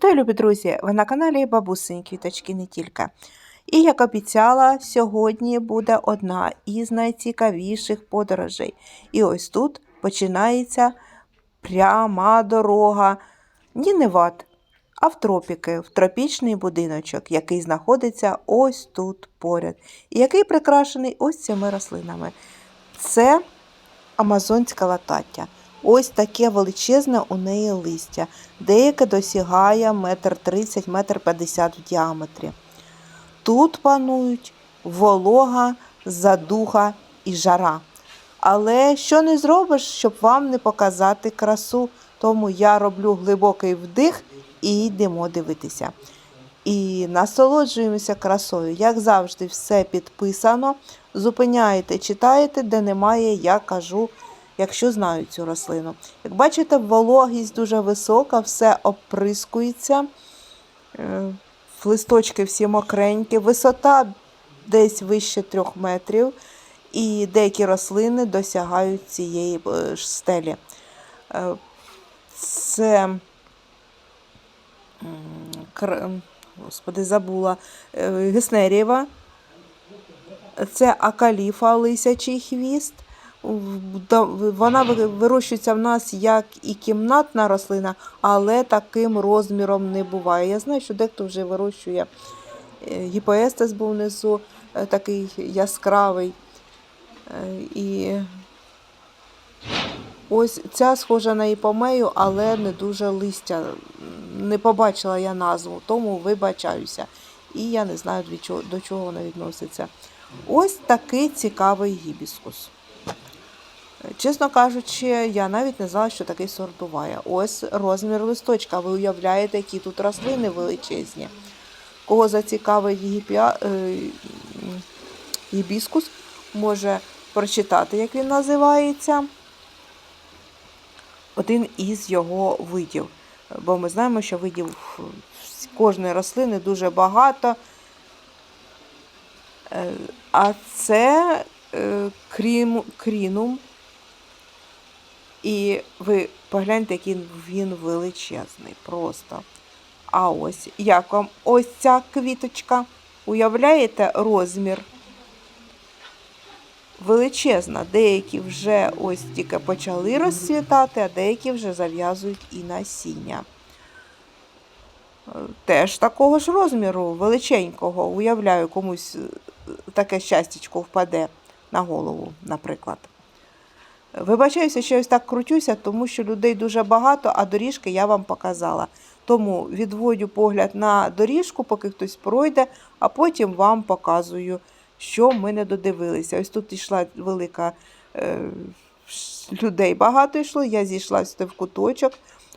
Вітаю, любі друзі! Ви на каналі Бабусині Квіточки не тільки. І як обіцяла, сьогодні буде одна із найцікавіших подорожей. І ось тут починається пряма дорога. Ні, не в а в тропіки, в тропічний будиночок, який знаходиться ось тут поряд, і який прикрашений ось цими рослинами. Це амазонська латаття. Ось таке величезне у неї листя. Деяке досягає метр тридцять, метр п'ятдесят в діаметрі. Тут панують волога, задуха і жара. Але що не зробиш, щоб вам не показати красу, тому я роблю глибокий вдих і йдемо дивитися. І насолоджуємося красою. Як завжди, все підписано. Зупиняєте, читаєте, де немає, я кажу, якщо знаю цю рослину. Як бачите, вологість дуже висока, все оприскується. Е, Листочки всі мокренькі, висота десь вище трьох метрів, і деякі рослини досягають цієї е, стелі. Е, Це господи, забула Геснерієва. Це акаліфа, лисячий хвіст. Вона вирощується в нас як і кімнатна рослина, але таким розміром не буває. Я знаю, що дехто вже вирощує е, гіпоестес був внизу, е, такий яскравий. Е, І ось ця схожа на іпомею, але не дуже листя. Не побачила я назву, тому вибачаюся. І я не знаю, до чого вона відноситься. Ось такий цікавий гібіскус. Чесно кажучи, я навіть не знала, що такий сорт буває. Ось розмір листочка. Ви уявляєте, які тут рослини величезні. Кого зацікавить гіпіа... е, гібіскус, може прочитати, як він називається. Один із його видів. Бо ми знаємо, що видів кожної рослини дуже багато. Е, А це крім, крінум. І ви погляньте, який він величезний просто. А ось як вам ось ця квіточка. Уявляєте розмір? Величезна. Деякі вже ось тільки почали розцвітати, а деякі вже зав'язують і насіння. Е, Теж такого ж розміру, величенького. Уявляю, комусь е, таке щастячко впаде на голову, наприклад. Вибачаюся, що ось так крутюся, тому що людей дуже багато, а доріжки я вам показала. Тому відводю погляд на доріжку, поки хтось пройде, а потім вам показую, що ми не додивилися. Ось тут йшла велика е, людей багато йшло. Я зійшла сюди в куточок.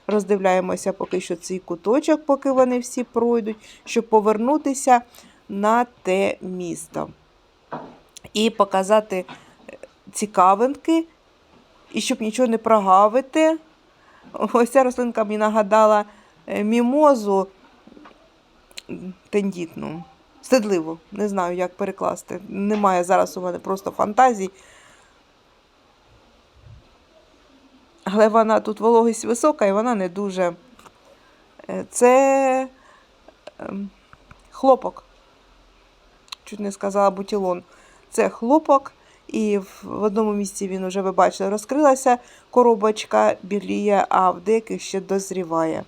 Роздивляємося поки що цей куточок, поки вони всі пройдуть, щоб повернутися на те місто. І показати е, цікавинки, і щоб нічого не прогавити. Ось ця рослинка мені нагадала е, мімозу тендітну. Стидливо, не знаю, як перекласти. Немає зараз у мене просто фантазій. Але вона тут вологість висока і вона не дуже. Е, Це ем, хлопок. Чуть не сказала бутілон. Це хлопок. І в одному місці він вже, ви бачили, розкрилася коробочка, біліє, а в деяких ще дозріває.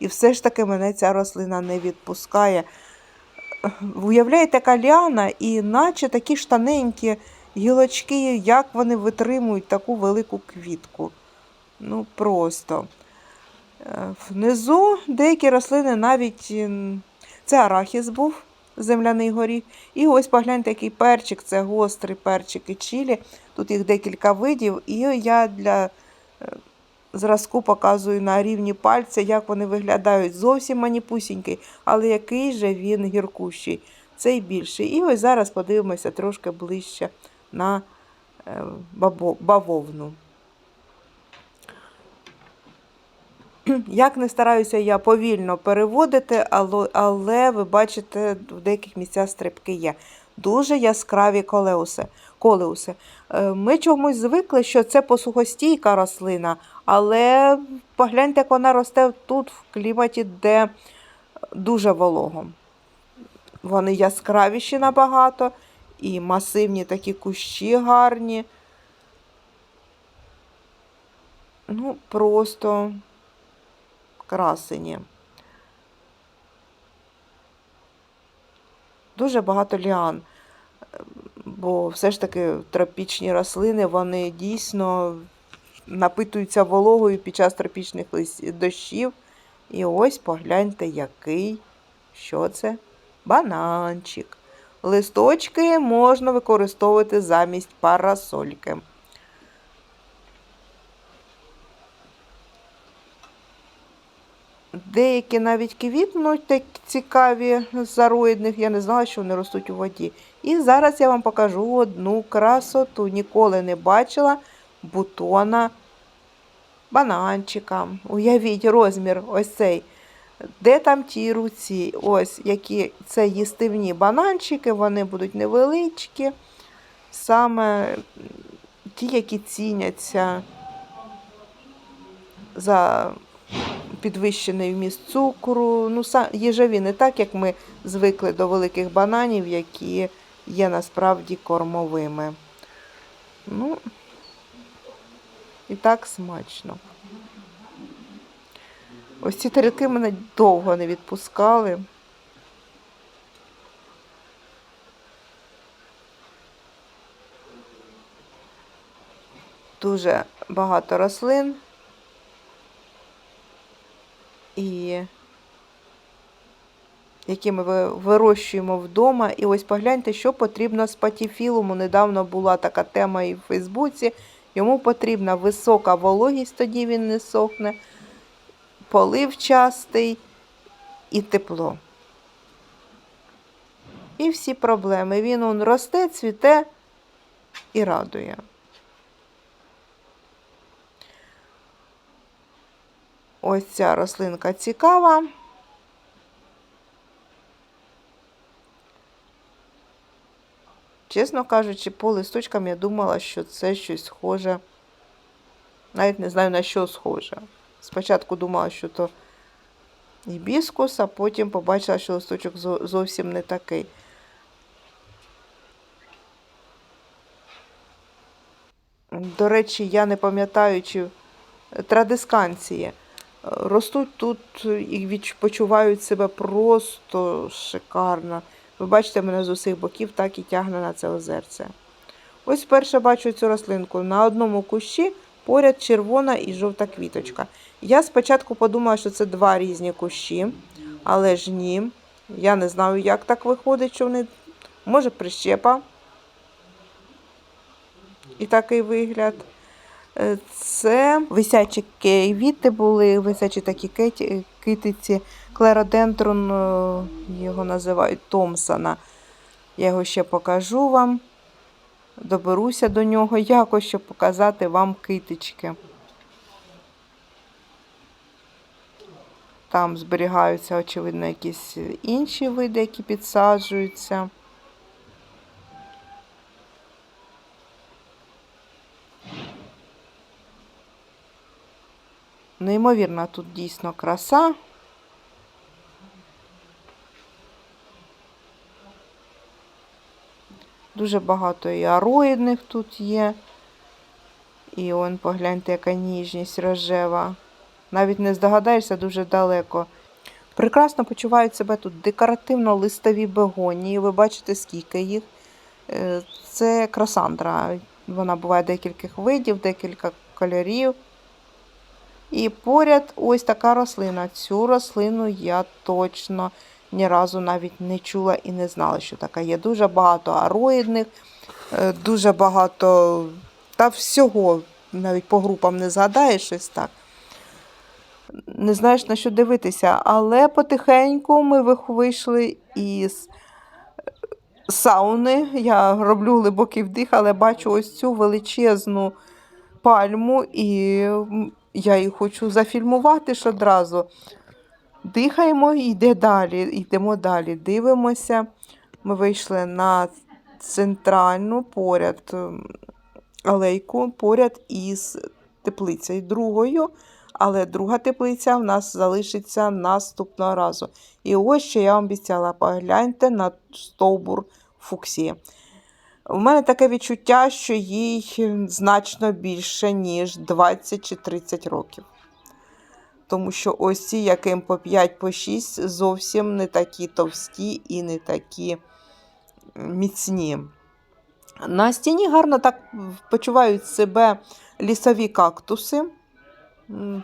І все ж таки мене ця рослина не відпускає. Уявляєте, така ліана, і наче такі штаненькі гілочки, як вони витримують таку велику квітку. Ну, просто. Е, Внизу деякі рослини навіть це арахіс був, земляний горіх. І ось погляньте, який перчик, це гострий перчик і чилі. Тут їх декілька видів. І я для е, зразку показую на рівні пальця, як вони виглядають. Зовсім маніпусінький, але який же він гіркущий. Цей більший. І ось зараз подивимося трошки ближче на е, бавовну. Як не стараюся я повільно переводити, але, але ви бачите, в деяких місцях стрибки є. Дуже яскраві колеуси. колеуси. Е, Ми чомусь звикли, що це посухостійка рослина, але погляньте, як вона росте тут, в кліматі, де дуже волого. Вони яскравіші набагато, і масивні такі кущі гарні. Ну, просто красені. Дуже багато ліан, бо все ж таки тропічні рослини, вони дійсно напитуються вологою під час тропічних дощів. І ось погляньте, який. Що це? Бананчик. Листочки можна використовувати замість парасольки. Деякі навіть квітнуть так цікаві зароїдних, я не знала, що вони ростуть у воді. І зараз я вам покажу одну красоту. Ніколи не бачила бутона бананчика. Уявіть розмір ось цей. Де там ті руці? Ось які це їстивні бананчики, вони будуть невеличкі. Саме ті, які ціняться за підвищений вміст цукру. Ну, їжові не так, як ми звикли до великих бананів, які є насправді кормовими. Ну, і так смачно. Ось ці тарілки мене довго не відпускали. Дуже багато рослин. І які ми вирощуємо вдома. І ось погляньте, що потрібно з патіфілуму. Недавно була така тема і в Фейсбуці. Йому потрібна висока вологість, тоді він не сохне, полив частий і тепло. І всі проблеми. Він он росте, цвіте і радує. Ось ця рослинка цікава. Чесно кажучи, по листочкам я думала, що це щось схоже. Навіть не знаю на що схоже. Спочатку думала, що то гібіскус, а потім побачила, що листочок зовсім не такий. До речі, я не пам'ятаю, чи традисканції е, ростуть тут і почувають себе просто шикарно. Ви бачите, мене з усіх боків так і тягне на це озерце. Ось вперше бачу цю рослинку. На одному кущі поряд червона і жовта квіточка. Я спочатку подумала, що це два різні кущі, але ж ні. Я не знаю, як так виходить, що вони. Може, прищепа. І такий вигляд. Е, Це висячі квіти були, висячі такі китиці. Клеродендрон, е, його називають Томсона. Я його ще покажу вам. Доберуся до нього якось, щоб показати вам китички. Там зберігаються, очевидно, якісь інші види, які підсаджуються. Неймовірна тут дійсно краса. Дуже багато і ароїдних тут є. І он, погляньте, яка ніжність рожева. Навіть не здогадаєшся дуже далеко. Прекрасно почувають себе тут декоративно-листові бегонії. Ви бачите, скільки їх. Е, Це красандра. Вона буває декількох видів, декілька кольорів. І поряд ось така рослина. Цю рослину я точно ні разу навіть не чула і не знала, що така є. Дуже багато ароїдних, е, дуже багато та всього, навіть по групам не згадаєш щось так. Не знаєш на що дивитися, але потихеньку ми вийшли із сауни. Я роблю глибокий вдих, але бачу ось цю величезну пальму, і я її хочу зафільмувати ж одразу. Дихаємо і йде далі, йдемо далі. Дивимося. Ми вийшли на центральну поряд ем, алейку, поряд із теплицею другою. але друга теплиця в нас залишиться наступного разу. І ось що я вам обіцяла: погляньте на стовбур фуксії. У мене таке відчуття, що їй значно більше, ніж 20 чи 30 років. Тому що ось ці, яким по 5 по 6, зовсім не такі товсті і не такі міцні. На стіні гарно так почувають себе лісові кактуси.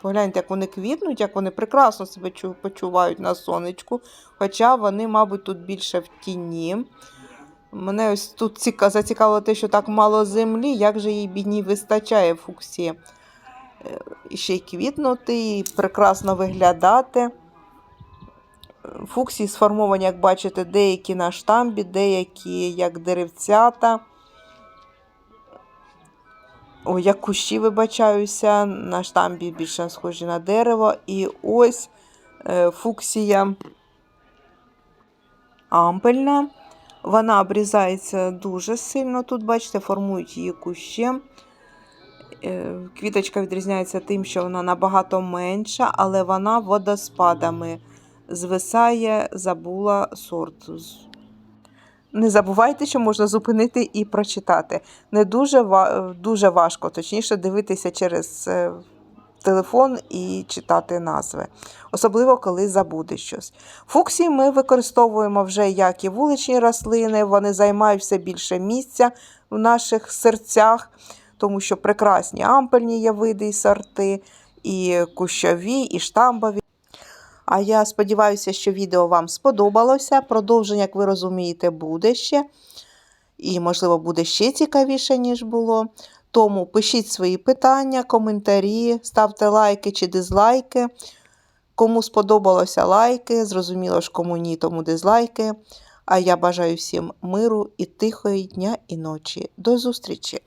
Погляньте, як вони квітнуть, як вони прекрасно себе почувають на сонечку. Хоча вони, мабуть, тут більше в тіні. Мене ось тут зацікавило те, що так мало землі, як же їй бідній вистачає фуксії. Ще й квітнути, і прекрасно виглядати. Фуксії сформовані, як бачите, деякі на штамбі, деякі як деревцята. О, як кущі, вибачаюся, на штамбі більше схожі на дерево. І ось е, фуксія ампельна. Вона обрізається дуже сильно. Тут, бачите, формують її кущем. Е, Квіточка відрізняється тим, що вона набагато менша, але вона водоспадами звисає, забула сорт. Не забувайте, що можна зупинити і прочитати. Не дуже, дуже важко, точніше, дивитися через е, телефон і читати назви, особливо коли забудеш щось. Фуксії ми використовуємо вже як і вуличні рослини, вони займають все більше місця в наших серцях, тому що прекрасні ампельні є види і сорти, і кущові, і штамбові. А я сподіваюся, що відео вам сподобалося. Продовження, як ви розумієте, буде ще. І, можливо, буде ще цікавіше, ніж було. Тому пишіть свої питання, коментарі, ставте лайки чи дизлайки. Кому сподобалося лайки, зрозуміло ж, кому ні, тому дизлайки. А я бажаю всім миру і тихої дня і ночі. До зустрічі!